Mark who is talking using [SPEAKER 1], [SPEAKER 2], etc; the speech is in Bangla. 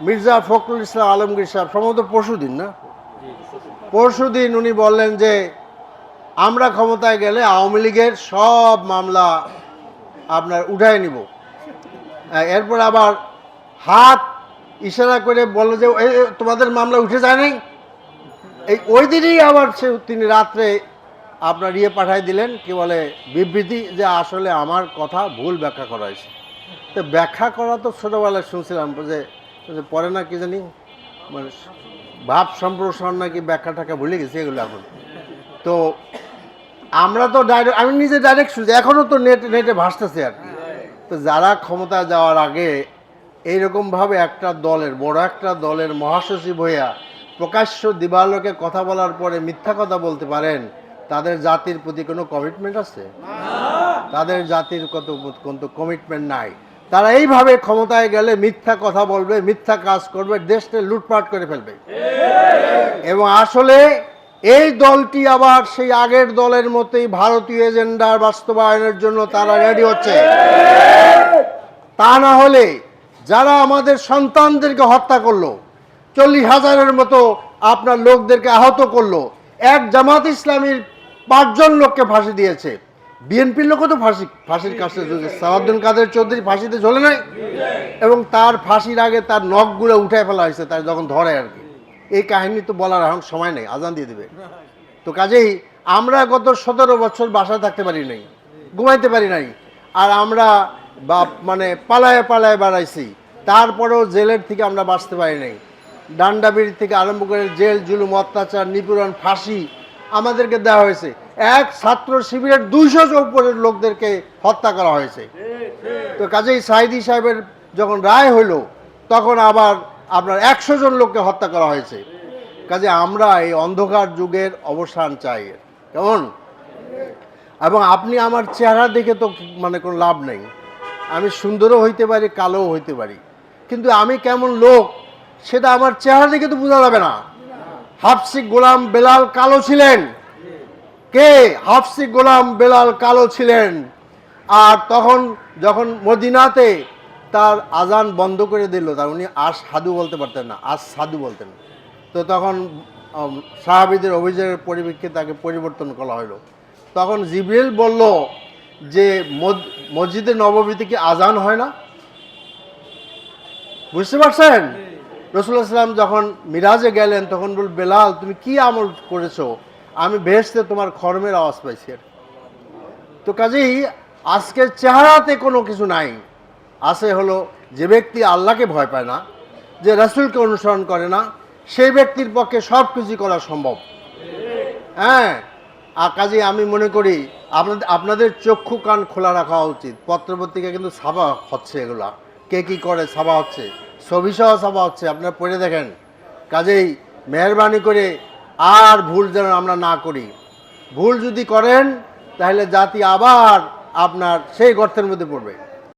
[SPEAKER 1] মির্জা ফখরুল ইসলাম আলমগীর সাহেব সম্ভবত পরশু দিন না? পরশু দিন উনি বললেন যে আমরা ক্ষমতায় গেলে আওয়ামী লীগের সব মামলা আপনার উঠায় নিব। এরপর আবার হাত ইশারা করে বলল যে "এই, এই, তোমাদের মামলা উঠে যায় নাই এই ওই দিনই আবার সে তিনি রাত্রে আপনার ইয়ে পাঠাই দিলেন কি বলে বিবৃতি যে আসলে আমার কথা ভুল ব্যাখ্যা করা হয়েছে। তো ব্যাখ্যা করা তো ছোটোবেলায় শুনছিলাম যে পরে না কি জানি মানে ভাব সম্প্রসারণ নাকি ব্যাখ্যা টাকা ভুলে গেছি এগুলো এখন। তো আমরা তো ডাইরেক্ট আমি নিজে ডাইরেক্ট শুনছি এখনও তো নেট নেটে ভাসতেছে আর কি। তো যারা ক্ষমতা যাওয়ার আগে এইরকমভাবে একটা দলের বড় একটা দলের মহাসচিব হইয়া প্রকাশ্য দিবালোকে কথা বলার পরে মিথ্যা কথা বলতে পারেন তাদের জাতির প্রতি কোনো কমিটমেন্ট আছে? তাদের জাতির কত কোনো কমিটমেন্ট নাই? তারা এইভাবে ক্ষমতায় গেলে মিথ্যা কথা বলবে, মিথ্যা কাজ করবে, দেশকে লুটপাট করে ফেলবে। এবং আসলে এই দলটি আবার সেই আগের দলের মতোই ভারতীয় এজেন্ডার বাস্তবায়নের জন্য তারা রেডি হচ্ছে। তা না হলে যারা আমাদের সন্তানদেরকে হত্যা করল, চল্লিশ হাজারের মতো আপনার লোকদেরকে আহত করল, এক জামাত ইসলামীর পাঁচজন লোককে ফাঁসি দিয়েছে। বিএনপির লোকও তো ফাঁসি ফাঁসির কাছে ঝুলছে কাদের চৌধুরী ফাঁসিতে ঝোলে নাই এবং তার ফাঁসির আগে তার নখগুলো উঠে ফেলা হয়েছে, তার যখন ধরে আর কি। এই কাহিনী তো বলার এখন সময় নেই, আজান দিয়ে দেবে। তো কাজেই আমরা গত সতেরো বছর বাসায় থাকতে পারি নাই, ঘুমাইতে পারি নাই, আর আমরা বা মানে পালায় পালায় বাড়াইছি। তারপরেও জেলের থেকে আমরা বাঁচতে পারি নাই। ডান্ডাবিড়ি থেকে আরম্ভ করে জেল, জুলুম, অত্যাচার, নিপীড়ন, ফাঁসি আমাদেরকে দেওয়া হয়েছে। এক ছাত্র শিবিরের দুইশো উপরের লোকদেরকে হত্যা করা হয়েছে। তো কাজেই সাইদি সাহেবের যখন রায় হলো, তখন আবার আপনার একশো জন লোককে হত্যা করা হয়েছে। কাজে আমরা এই অন্ধকার যুগের অবসান চাই। কেমন? এবং আপনি আমার চেহারা দেখে তো মানে কোনো লাভ নেই। আমি সুন্দরও হইতে পারি, কালোও হইতে পারি। কিন্তু আমি কেমন লোক, সেটা আমার চেহারা দেখে তো বোঝা যাবে না। হাফসি গোলাম বেলাল কালো ছিলেন। কে? হাফসি গোলাম বেলাল কালো ছিলেন। আর তখন যখন মদিনাতে তার আজান বন্ধ করে দিল, তার উনি আস সাধু বলতে পারতেন না আজ সাধু বলতেন। তো তখন সাহাবিদের অভিযোগের পরিপ্রেক্ষিতে তাকে পরিবর্তন করা হলো তখন জিবরিল বলল যে মসজিদে নবমীতে কি আজান হয় না? বুঝতে পারছেন? রসুল্লাহ সাল্লাম যখন মিরাজে গেলেন, তখন বল বেলাল, তুমি কি আমল করেছ? আমি ভেসতে তোমার খর্মের আওয়াজ পাইছি। আর তো কাজেই আজকের চেহারাতে কোনো কিছু নাই। আছে হলো যে ব্যক্তি আল্লাহকে ভয় পায় না, যে রাসূলকে অনুসরণ করে না, সেই ব্যক্তির পক্ষে সব কিছু করা সম্ভব। হ্যাঁ আর কাজে আমি মনে করি আপনাদের আপনাদের চক্ষু কান খোলা রাখা উচিত। পত্রপত্রিকা কিন্তু ছাপা হচ্ছে এগুলা। কে কি করে ছাপা হচ্ছে? ছবি সহ ছাপা হচ্ছে, আপনারা পড়ে দেখেন। কাজেই মেহরবানি করে আর ভুল যেন আমরা না করি। ভুল যদি করেন, তাহলে জাতি আবার আপনার সেই গর্তের মধ্যে পড়বে।